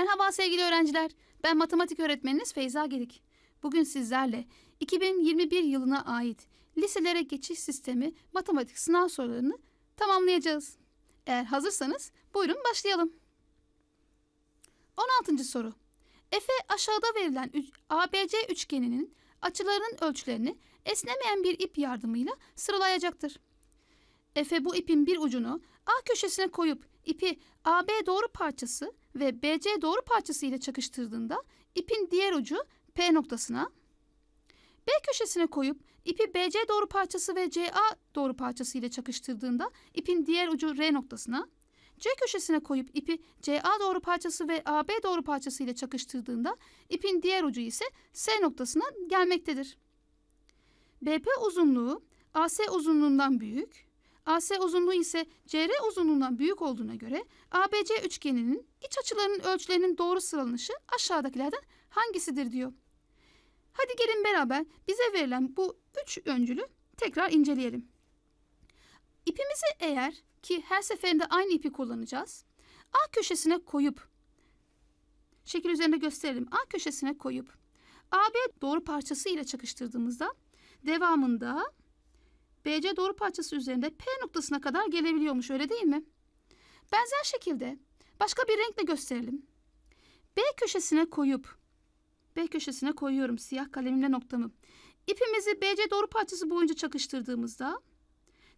Merhaba sevgili öğrenciler. Ben matematik öğretmeniniz Feyza Gedik. Bugün sizlerle 2021 yılına ait liselere geçiş sistemi matematik sınav sorularını tamamlayacağız. Eğer hazırsanız buyurun başlayalım. 16. soru. Efe aşağıda verilen ABC üçgeninin açılarının ölçülerini esnemeyen bir ip yardımıyla sıralayacaktır. Efe bu ipin bir ucunu A köşesine koyup ipi AB doğru parçası ve BC doğru parçası ile çakıştırdığında ipin diğer ucu P noktasına, B köşesine koyup ipi BC doğru parçası ve CA doğru parçası ile çakıştırdığında ipin diğer ucu R noktasına, C köşesine koyup ipi CA doğru parçası ve AB doğru parçası ile çakıştırdığında ipin diğer ucu ise S noktasına gelmektedir. BP uzunluğu AC uzunluğundan büyük, AC uzunluğu ise CR uzunluğundan büyük olduğuna göre ABC üçgeninin iç açılarının ölçülerinin doğru sıralanışı aşağıdakilerden hangisidir diyor. Hadi gelin beraber bize verilen bu üç öncülü tekrar inceleyelim. İpimizi eğer ki her seferinde aynı ipi kullanacağız. A köşesine koyup şekil üzerinde gösterelim. A köşesine koyup AB doğru parçası ile çakıştırdığımızda devamında BC doğru parçası üzerinde P noktasına kadar gelebiliyormuş öyle değil mi? Benzer şekilde başka bir renkle gösterelim. B köşesine koyup B köşesine koyuyorum siyah kalemimle noktamı. İpimizi BC doğru parçası boyunca çakıştırdığımızda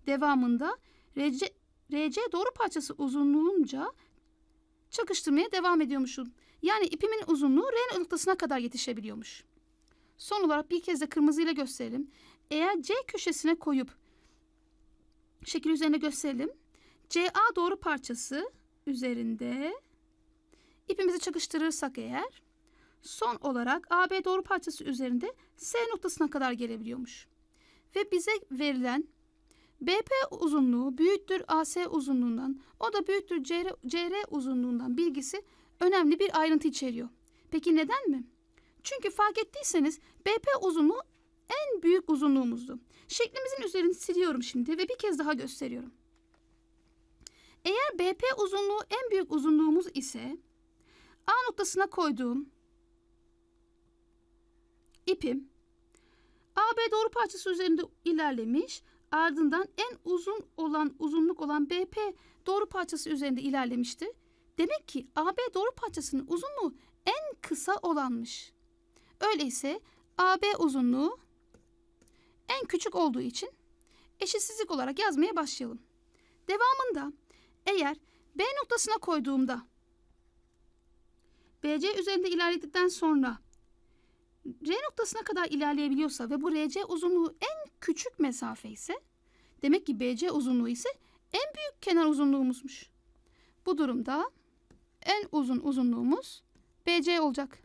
devamında RC, RC doğru parçası uzunluğunca çakıştırmaya devam ediyormuşum. Yani ipimin uzunluğu R noktasına kadar yetişebiliyormuş. Son olarak bir kez de kırmızıyla gösterelim. Eğer C köşesine koyup şekil üzerine gösterelim. CA doğru parçası üzerinde ipimizi çakıştırırsak eğer son olarak AB doğru parçası üzerinde S noktasına kadar gelebiliyormuş. Ve bize verilen BP uzunluğu büyüktür AC uzunluğundan, o da büyüktür CR, CR uzunluğundan bilgisi önemli bir ayrıntı içeriyor. Peki neden mi? Çünkü fark ettiyseniz BP uzunluğu en büyük uzunluğumuzdu. Şeklimizin üzerini siliyorum şimdi ve bir kez daha gösteriyorum. Eğer BP uzunluğu en büyük uzunluğumuz ise A noktasına koyduğum ipim AB doğru parçası üzerinde ilerlemiş, ardından en uzun olan uzunluk olan BP doğru parçası üzerinde ilerlemişti. Demek ki AB doğru parçasının uzunluğu en kısa olanmış. Öyleyse AB uzunluğu en küçük olduğu için eşitsizlik olarak yazmaya başlayalım. Devamında eğer B noktasına koyduğumda BC üzerinde ilerledikten sonra R noktasına kadar ilerleyebiliyorsa ve bu RC uzunluğu en küçük mesafe ise demek ki BC uzunluğu ise en büyük kenar uzunluğumuzmuş. Bu durumda en uzun uzunluğumuz BC olacak.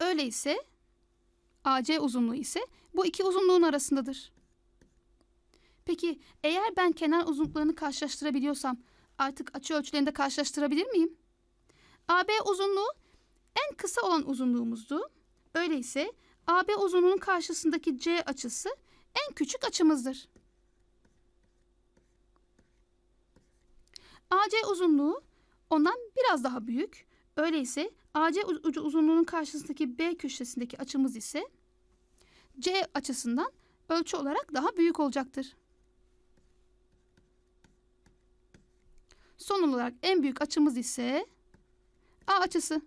Öyleyse AC uzunluğu ise bu iki uzunluğun arasındadır. Peki eğer ben kenar uzunluklarını karşılaştırabiliyorsam artık açı ölçülerinde karşılaştırabilir miyim? AB uzunluğu en kısa olan uzunluğumuzdu. Öyleyse AB uzunluğunun karşısındaki C açısı en küçük açımızdır. AC uzunluğu ondan biraz daha büyük. Öyleyse AC ucu uzunluğunun karşısındaki B köşesindeki açımız ise C açısından ölçü olarak daha büyük olacaktır. Son olarak en büyük açımız ise A açısı.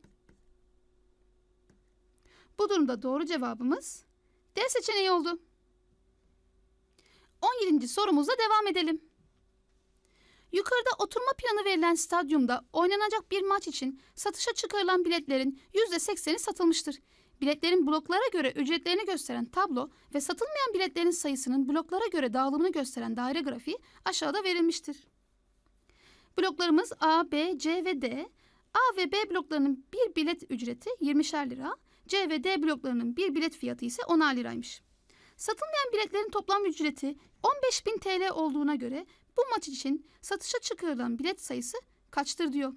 Bu durumda doğru cevabımız D seçeneği oldu. 17. sorumuzla devam edelim. Yukarıda oturma planı verilen stadyumda oynanacak bir maç için satışa çıkarılan biletlerin %80'i satılmıştır. Biletlerin bloklara göre ücretlerini gösteren tablo ve satılmayan biletlerin sayısının bloklara göre dağılımını gösteren daire grafiği aşağıda verilmiştir. Bloklarımız A, B, C ve D. A ve B bloklarının bir bilet ücreti 20'şer lira, C ve D bloklarının bir bilet fiyatı ise 10'ar liraymış. Satılmayan biletlerin toplam ücreti 15.000 TL olduğuna göre bu maç için satışa çıkarılan bilet sayısı kaçtır diyor.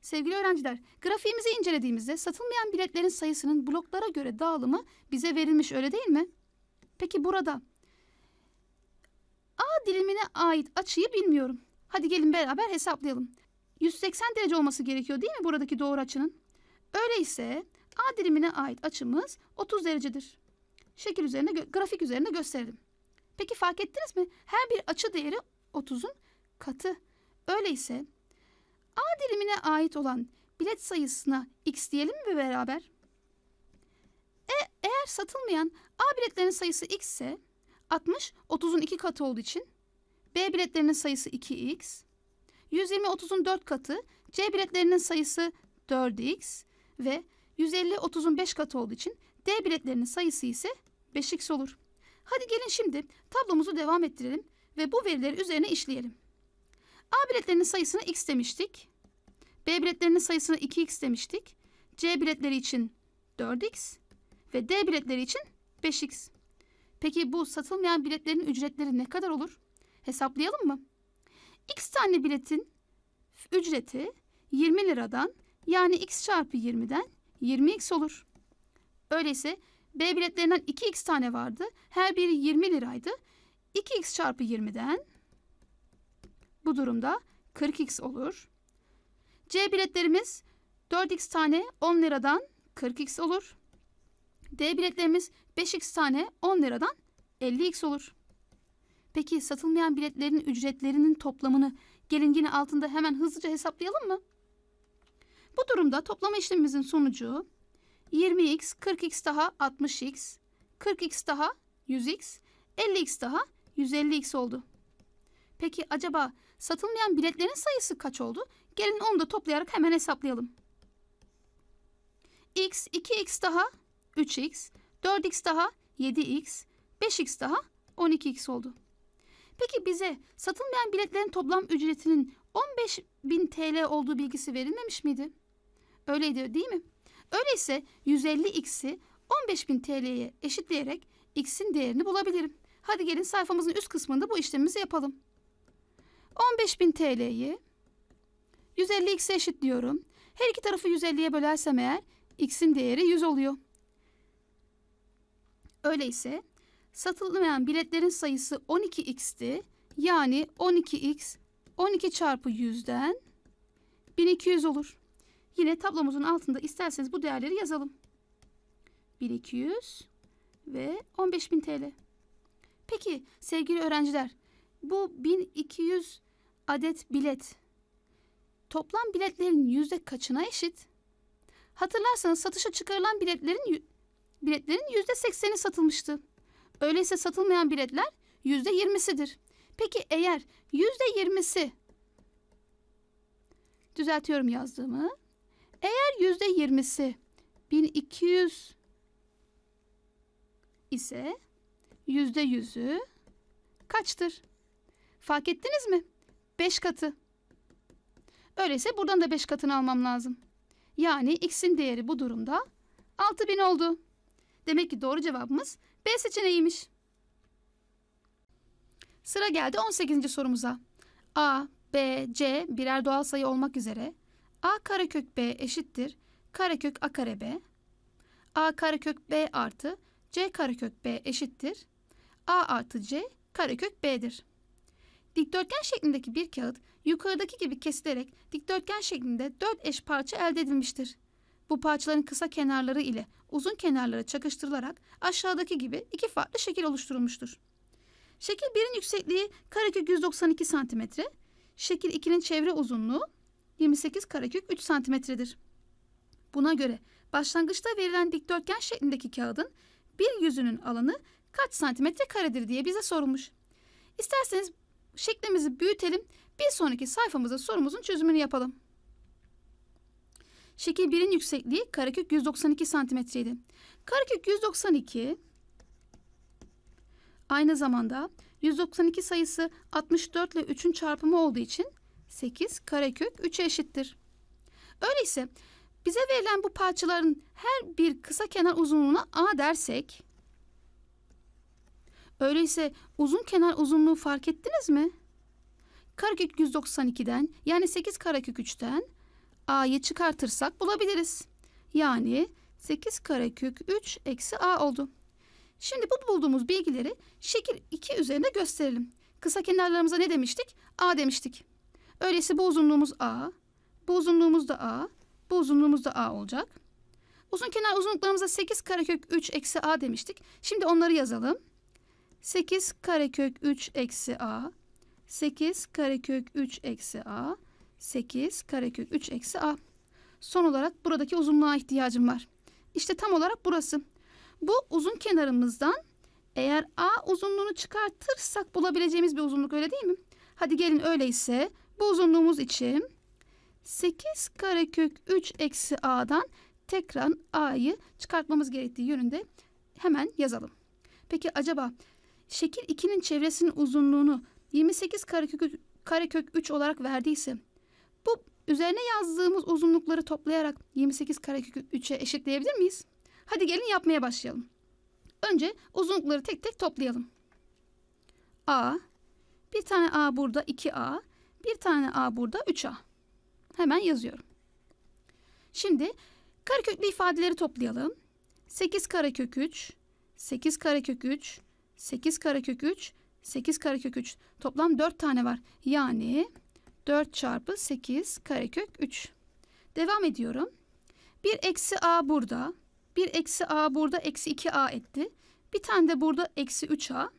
Sevgili öğrenciler, grafiğimizi incelediğimizde satılmayan biletlerin sayısının bloklara göre dağılımı bize verilmiş öyle değil mi? Peki burada A dilimine ait açıyı bilmiyorum. Hadi gelin beraber hesaplayalım. 180 derece olması gerekiyor değil mi buradaki doğru açının? Öyleyse A dilimine ait açımız 30 derecedir. Şekil üzerine, grafik üzerinde gösterelim. Peki fark ettiniz mi? Her bir açı değeri 30'un katı. Öyleyse A dilimine ait olan bilet sayısına x diyelim mi beraber? E, eğer satılmayan A biletlerinin sayısı x ise 60 30'un 2 katı olduğu için B biletlerinin sayısı 2x, 120 30'un 4 katı, C biletlerinin sayısı 4x ve 150 30'un 5 katı olduğu için D biletlerinin sayısı ise 5x olur. Hadi gelin şimdi tablomuzu devam ettirelim ve bu verileri üzerine işleyelim. A biletlerinin sayısına x demiştik. B biletlerinin sayısına 2x demiştik. C biletleri için 4x ve D biletleri için 5x. Peki bu satılmayan biletlerin ücretleri ne kadar olur? Hesaplayalım mı? X tane biletin ücreti 20 liradan yani x çarpı 20'den 20x olur. Öyleyse B biletlerinden 2x tane vardı. Her biri 20 liraydı. 2x çarpı 20'den bu durumda 40x olur. C biletlerimiz 4x tane 10 liradan 40x olur. D biletlerimiz 5x tane 10 liradan 50x olur. Peki satılmayan biletlerin ücretlerinin toplamını gelin yine altında hemen hızlıca hesaplayalım mı? Bu durumda toplama işlemimizin sonucu 20x, 40x daha 60x, 40x daha 100x, 50x daha 150x oldu. Peki acaba satılmayan biletlerin sayısı kaç oldu? Gelin onu da toplayarak hemen hesaplayalım. x, 2x daha 3x, 4x daha 7x, 5x daha 12x oldu. Peki bize satılmayan biletlerin toplam ücretinin 15.000 TL olduğu bilgisi verilmemiş miydi? Öyleydi değil mi? Öyleyse 150x'i 15.000 TL'ye eşitleyerek x'in değerini bulabilirim. Hadi gelin sayfamızın üst kısmında bu işlemimizi yapalım. 15.000 TL'yi 150x'e eşitliyorum. Her iki tarafı 150'ye bölersem eğer x'in değeri 100 oluyor. Öyleyse satılmayan biletlerin sayısı 12x'ti. Yani 12x 12 çarpı 100'den 1200 olur. Yine tablomuzun altında isterseniz bu değerleri yazalım. 1200 ve 15.000 TL. Peki sevgili öğrenciler bu 1200 adet bilet toplam biletlerin yüzde kaçına eşit? Hatırlarsanız satışa çıkarılan biletlerin biletlerin yüzde sekseni satılmıştı. Öyleyse satılmayan biletler yüzde yirmisidir. Peki eğer yüzde yirmisi düzeltiyorum yazdığımı. Eğer yüzde yirmisi 1200 ise yüzde yüzü kaçtır? Fark ettiniz mi? 5 katı. Öyleyse buradan da 5 katını almam lazım. Yani x'in değeri bu durumda 6000 oldu. Demek ki doğru cevabımız B seçeneğiymiş. Sıra geldi 18. sorumuza. A, B, C birer doğal sayı olmak üzere A karekök B eşittir karekök A kare B. A karekök B artı C karekök B eşittir A artı C karekök B'dir. Dikdörtgen şeklindeki bir kağıt yukarıdaki gibi kesilerek dikdörtgen şeklinde dört eş parça elde edilmiştir. Bu parçaların kısa kenarları ile uzun kenarları çakıştırılarak aşağıdaki gibi iki farklı şekil oluşturulmuştur. Şekil 1'in yüksekliği karekök 192 cm, şekil 2'nin çevre uzunluğu 28 karekök 3 santimetredir. Buna göre başlangıçta verilen dikdörtgen şeklindeki kağıdın bir yüzünün alanı kaç santimetre karedir diye bize sorulmuş. İsterseniz şeklimizi büyütelim. Bir sonraki sayfamızda sorumuzun çözümünü yapalım. Şekil 1'in yüksekliği karekök 192 santimetreydi. Karekök 192 aynı zamanda 192 sayısı 64 ile 3'ün çarpımı olduğu için 8 karekök 3'e eşittir. Öyleyse bize verilen bu parçaların her bir kısa kenar uzunluğuna A dersek öyleyse uzun kenar uzunluğu fark ettiniz mi? Karekök 192'den yani 8 karekök 3'ten A'yı çıkartırsak bulabiliriz. Yani 8 karekök 3 eksi A oldu. Şimdi bu bulduğumuz bilgileri şekil 2 üzerinde gösterelim. Kısa kenarlarımıza ne demiştik? A demiştik. Öyleyse bu uzunluğumuz A, Bu uzunluğumuz da A. Bu uzunluğumuz da A olacak. Uzun kenar uzunluklarımıza 8 karekök 3 eksi A demiştik. Şimdi onları yazalım. 8 karekök 3 eksi A. 8 karekök 3 eksi A. 8 karekök 3 eksi A. Son olarak buradaki uzunluğa ihtiyacım var. İşte tam olarak burası. Bu uzun kenarımızdan eğer A uzunluğunu çıkartırsak bulabileceğimiz bir uzunluk öyle değil mi? Hadi gelin öyleyse bu uzunluğumuz için 8 karekök 3 eksi A'dan tekrar A'yı çıkartmamız gerektiği yönünde hemen yazalım. Peki acaba şekil 2'nin çevresinin uzunluğunu 28 karekök, karekök 3 olarak verdiyse bu üzerine yazdığımız uzunlukları toplayarak 28 karekök 3'e eşitleyebilir miyiz? Hadi gelin yapmaya başlayalım. Önce uzunlukları tek tek toplayalım. A, bir tane A burada 2A, bir tane A burada 3A. Hemen yazıyorum. Şimdi kareköklü ifadeleri toplayalım. 8 karekök 3, 8 karekök 3, 8 karekök 3, 8 karekök 3. Toplam 4 tane var. Yani 4 çarpı 8 karekök 3. Devam ediyorum. 1 eksi A burada. 1 eksi A burada eksi 2A etti. Bir tane de burada eksi 3A.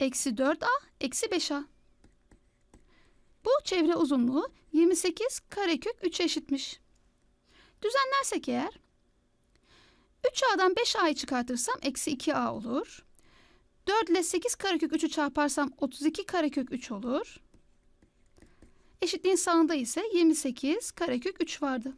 Eksi 4A eksi 5A. Bu çevre uzunluğu 28 karekök 3 eşitmiş. Düzenlersek eğer 3A'dan 5A'yı çıkartırsam eksi 2A olur. 4 ile 8 karekök 3'ü çarparsam 32 karekök 3 olur. Eşitliğin sağında ise 28 karekök 3 vardı.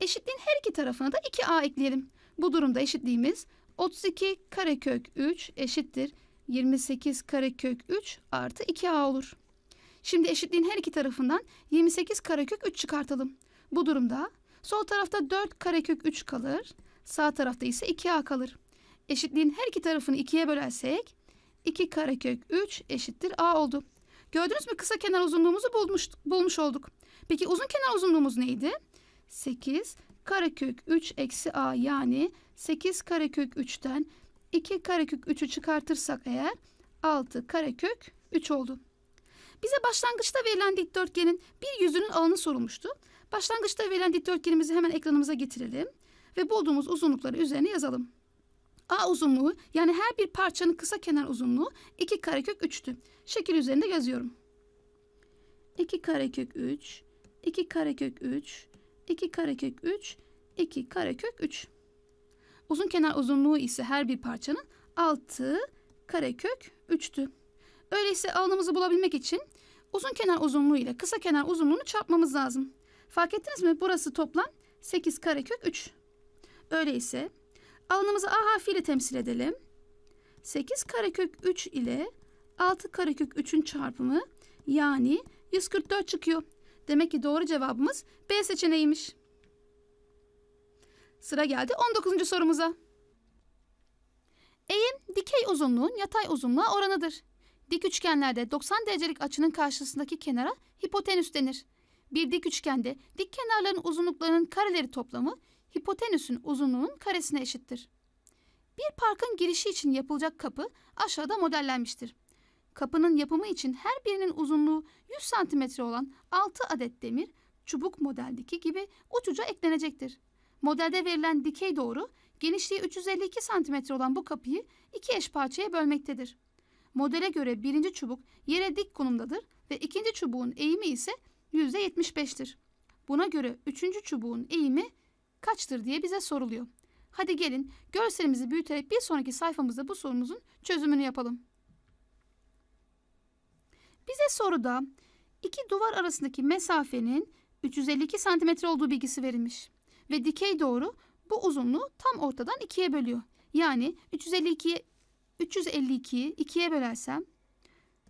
Eşitliğin her iki tarafına da 2A ekleyelim. Bu durumda eşitliğimiz 32 karekök 3 eşittir 28 karekök 3 artı 2A olur. Şimdi eşitliğin her iki tarafından 28 karekök 3 çıkartalım. Bu durumda sol tarafta 4 karekök 3 kalır. Sağ tarafta ise 2A kalır. Eşitliğin her iki tarafını 2'ye bölersek 2 karekök 3 eşittir A oldu. Gördünüz mü kısa kenar uzunluğumuzu bulmuş, bulmuş olduk. Peki uzun kenar uzunluğumuz neydi? 8 karekök 3 eksi A yani 8 karekök 3'ten 2 karekök 3'ü çıkartırsak eğer 6 karekök 3 oldu. Bize başlangıçta verilen dikdörtgenin bir yüzünün alanı sorulmuştu. Başlangıçta verilen dikdörtgenimizi hemen ekranımıza getirelim ve bulduğumuz uzunlukları üzerine yazalım. A uzunluğu yani her bir parçanın kısa kenar uzunluğu 2 karekök 3'tü. Şekil üzerinde yazıyorum. 2 karekök 3, 2 karekök 3, 2 karekök 3, 2 karekök 3. Uzun kenar uzunluğu ise her bir parçanın 6 karekök 3'tü. Öyleyse alanımızı bulabilmek için uzun kenar uzunluğu ile kısa kenar uzunluğunu çarpmamız lazım. Fark ettiniz mi? Burası toplam 8 karekök 3. Öyleyse alanımızı A harfiyle temsil edelim. 8 karekök 3 ile 6 karekök 3'ün çarpımı yani 144 çıkıyor. Demek ki doğru cevabımız B seçeneğiymiş. Sıra geldi 19. sorumuza. Eğim dikey uzunluğun yatay uzunluğa oranıdır. Dik üçgenlerde 90 derecelik açının karşısındaki kenara hipotenüs denir. Bir dik üçgende dik kenarların uzunluklarının kareleri toplamı hipotenüsün uzunluğunun karesine eşittir. Bir parkın girişi için yapılacak kapı aşağıda modellenmiştir. Kapının yapımı için her birinin uzunluğu 100 santimetre olan 6 adet demir çubuk modeldeki gibi uçuca eklenecektir. Modelde verilen dikey doğru genişliği 352 santimetre olan bu kapıyı iki eş parçaya bölmektedir. Modele göre birinci çubuk yere dik konumdadır ve ikinci çubuğun eğimi ise %75'tir. Buna göre üçüncü çubuğun eğimi kaçtır diye bize soruluyor. Hadi gelin görselimizi büyüterek bir sonraki sayfamızda bu sorumuzun çözümünü yapalım. Bize soruda iki duvar arasındaki mesafenin 352 santimetre olduğu bilgisi verilmiş. Ve dikey doğru bu uzunluğu tam ortadan ikiye bölüyor. Yani 352'ye 352'yi ikiye bölersem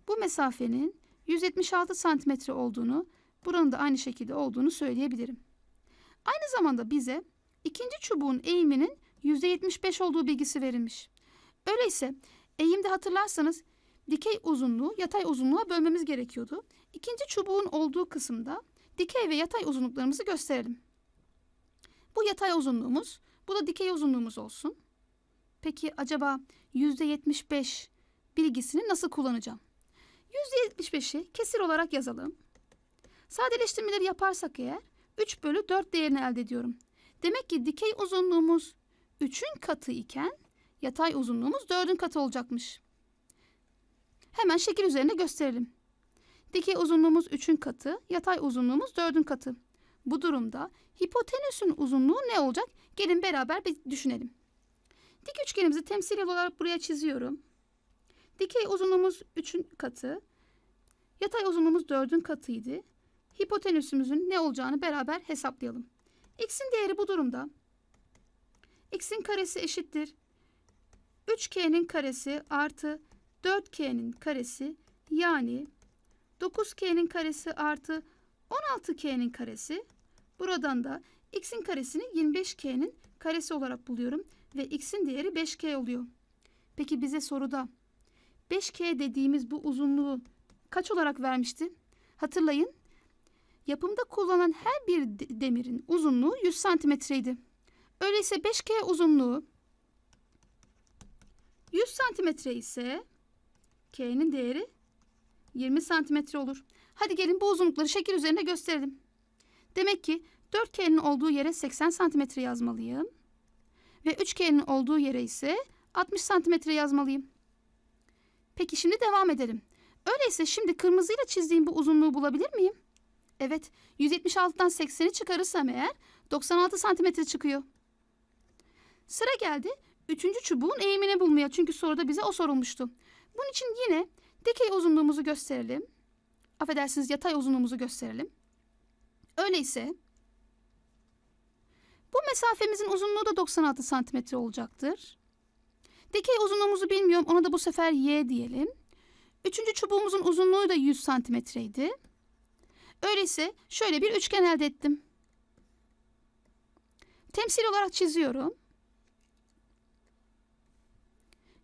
bu mesafenin 176 santimetre olduğunu, buranın da aynı şekilde olduğunu söyleyebilirim. Aynı zamanda bize ikinci çubuğun eğiminin %75 olduğu bilgisi verilmiş. Öyleyse eğimde hatırlarsanız dikey uzunluğu yatay uzunluğa bölmemiz gerekiyordu. İkinci çubuğun olduğu kısımda dikey ve yatay uzunluklarımızı gösterelim. Bu yatay uzunluğumuz, bu da dikey uzunluğumuz olsun. Peki acaba %75 bilgisini nasıl kullanacağım? %75'i kesir olarak yazalım. Sadeleştirmeleri yaparsak eğer 3 bölü 4 değerini elde ediyorum. Demek ki dikey uzunluğumuz 3'ün katı iken yatay uzunluğumuz 4'ün katı olacakmış. Hemen şekil üzerinde gösterelim. Dikey uzunluğumuz 3'ün katı, yatay uzunluğumuz 4'ün katı. Bu durumda hipotenüsün uzunluğu ne olacak? Gelin beraber bir düşünelim. Dik üçgenimizi temsili olarak buraya çiziyorum. Dikey uzunluğumuz 3'ün katı, yatay uzunluğumuz 4'ün katıydı. Hipotenüsümüzün ne olacağını beraber hesaplayalım. X'in değeri bu durumda. X'in karesi eşittir. 3K'nin karesi artı 4K'nin karesi yani 9K'nin karesi artı 16K'nin karesi. Buradan da X'in karesini 25K'nin karesi olarak buluyorum ve X'in değeri 5K oluyor. Peki bize soruda 5K dediğimiz bu uzunluğu kaç olarak vermişti? Hatırlayın. Yapımda kullanılan her bir de- demirin uzunluğu 100 santimetreydi. Öyleyse 5K uzunluğu 100 santimetre ise K'nin değeri 20 santimetre olur. Hadi gelin bu uzunlukları şekil üzerinde gösterelim. Demek ki 4K'nin olduğu yere 80 santimetre yazmalıyım. Ve 3K'nin olduğu yere ise 60 santimetre yazmalıyım. Peki şimdi devam edelim. Öyleyse şimdi kırmızıyla çizdiğim bu uzunluğu bulabilir miyim? Evet, 176'dan 80'i çıkarırsam eğer 96 santimetre çıkıyor. Sıra geldi üçüncü çubuğun eğimini bulmaya çünkü soruda bize o sorulmuştu. Bunun için yine dikey uzunluğumuzu gösterelim. Affedersiniz yatay uzunluğumuzu gösterelim. Öyleyse bu mesafemizin uzunluğu da 96 santimetre olacaktır. Dikey uzunluğumuzu bilmiyorum ona da bu sefer y diyelim. Üçüncü çubuğumuzun uzunluğu da 100 santimetreydi. Öyleyse şöyle bir üçgen elde ettim. Temsil olarak çiziyorum.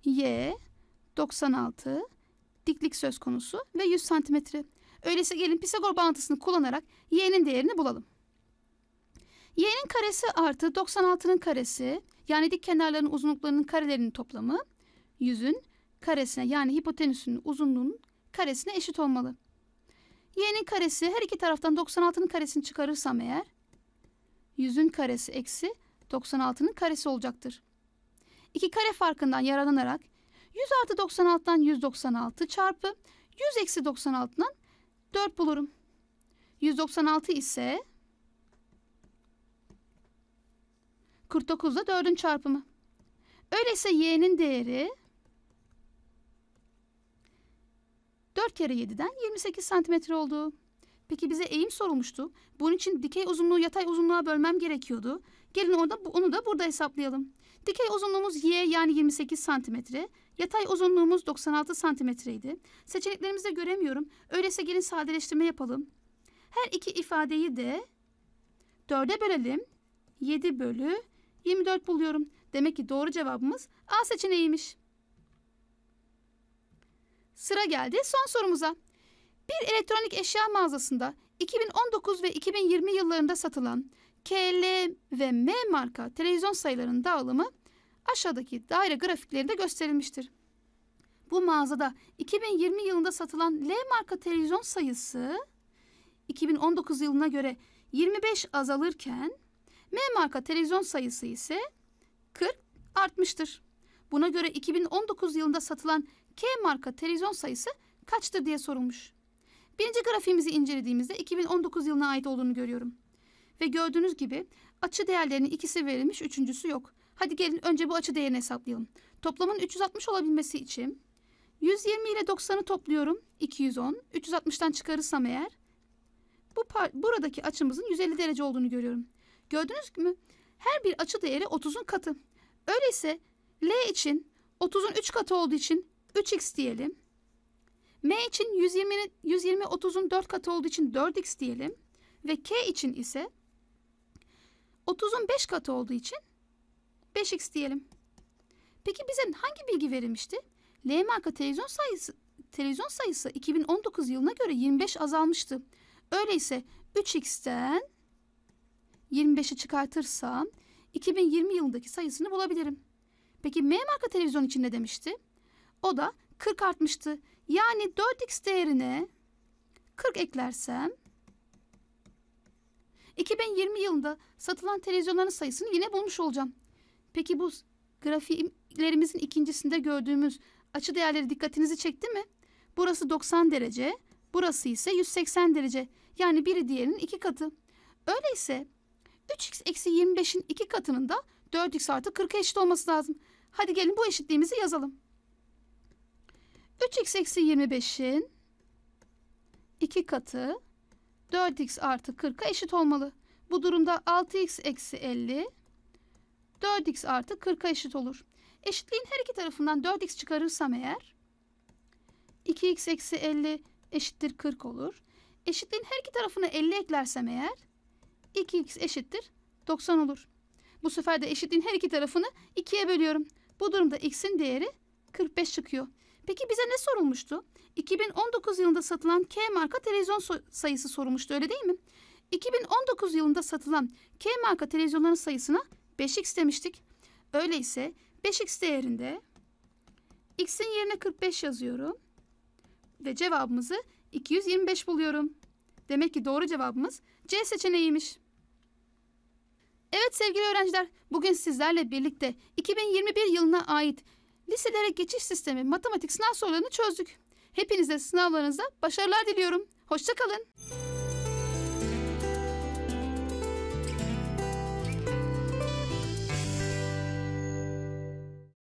Y 96 diklik söz konusu ve 100 santimetre. Öyleyse gelin Pisagor bağıntısını kullanarak y'nin değerini bulalım. y'nin karesi artı 96'nın karesi yani dik kenarların uzunluklarının karelerinin toplamı 100'ün karesine yani hipotenüsünün uzunluğunun karesine eşit olmalı. Y'nin karesi her iki taraftan 96'nın karesini çıkarırsam eğer 100'ün karesi eksi 96'nın karesi olacaktır. İki kare farkından yararlanarak 100 artı 96'dan 196 çarpı 100 eksi 96'dan 4 bulurum. 196 ise 49 da 4'ün çarpımı. Öyleyse y'nin değeri 4 kere 7'den 28 santimetre oldu. Peki bize eğim sorulmuştu. Bunun için dikey uzunluğu yatay uzunluğa bölmem gerekiyordu. Gelin orada, onu da burada hesaplayalım. Dikey uzunluğumuz y yani 28 santimetre. Yatay uzunluğumuz 96 santimetreydi. Seçeneklerimizi de göremiyorum. Öyleyse gelin sadeleştirme yapalım. Her iki ifadeyi de 4'e bölelim. 7 bölü 24 buluyorum. Demek ki doğru cevabımız A seçeneğiymiş. Sıra geldi son sorumuza. Bir elektronik eşya mağazasında 2019 ve 2020 yıllarında satılan KL ve M marka televizyon sayılarının dağılımı aşağıdaki daire grafiklerinde gösterilmiştir. Bu mağazada 2020 yılında satılan L marka televizyon sayısı 2019 yılına göre 25 azalırken M marka televizyon sayısı ise 40 artmıştır. Buna göre 2019 yılında satılan K marka televizyon sayısı kaçtır diye sorulmuş. Birinci grafiğimizi incelediğimizde 2019 yılına ait olduğunu görüyorum. Ve gördüğünüz gibi açı değerlerinin ikisi verilmiş, üçüncüsü yok. Hadi gelin önce bu açı değerini hesaplayalım. Toplamın 360 olabilmesi için 120 ile 90'ı topluyorum. 210. 360'tan çıkarırsam eğer bu buradaki açımızın 150 derece olduğunu görüyorum. Gördünüz mü? Her bir açı değeri 30'un katı. Öyleyse L için 30'un 3 katı olduğu için 3x diyelim. M için 120, 120 30'un 4 katı olduğu için 4x diyelim. Ve K için ise 30'un 5 katı olduğu için 5x diyelim. Peki bize hangi bilgi verilmişti? L marka televizyon sayısı televizyon sayısı 2019 yılına göre 25 azalmıştı. Öyleyse 3x'ten 25'i çıkartırsam 2020 yılındaki sayısını bulabilirim. Peki M marka televizyon için ne demişti? O da 40 artmıştı. Yani 4x değerine 40 eklersem 2020 yılında satılan televizyonların sayısını yine bulmuş olacağım. Peki bu grafiklerimizin ikincisinde gördüğümüz açı değerleri dikkatinizi çekti mi? Burası 90 derece, burası ise 180 derece. Yani biri diğerinin iki katı. Öyleyse 3x eksi 25'in iki katının da 4x artı 40'a eşit olması lazım. Hadi gelin bu eşitliğimizi yazalım. 3x eksi 25'in iki katı 4x artı 40'a eşit olmalı. Bu durumda 6x eksi 50 4x artı 40'a eşit olur. Eşitliğin her iki tarafından 4x çıkarırsam eğer 2x eksi 50 eşittir 40 olur. Eşitliğin her iki tarafına 50 eklersem eğer 2x eşittir 90 olur. Bu sefer de eşitliğin her iki tarafını 2'ye bölüyorum. Bu durumda x'in değeri 45 çıkıyor. Peki bize ne sorulmuştu? 2019 yılında satılan K marka televizyon so- sayısı sorulmuştu öyle değil mi? 2019 yılında satılan K marka televizyonların sayısına 5x demiştik. Öyleyse 5x değerinde x'in yerine 45 yazıyorum ve cevabımızı 225 buluyorum. Demek ki doğru cevabımız C seçeneğiymiş. Evet sevgili öğrenciler, bugün sizlerle birlikte 2021 yılına ait liselere geçiş sistemi matematik sınav sorularını çözdük. Hepinize sınavlarınızda başarılar diliyorum. Hoşçakalın.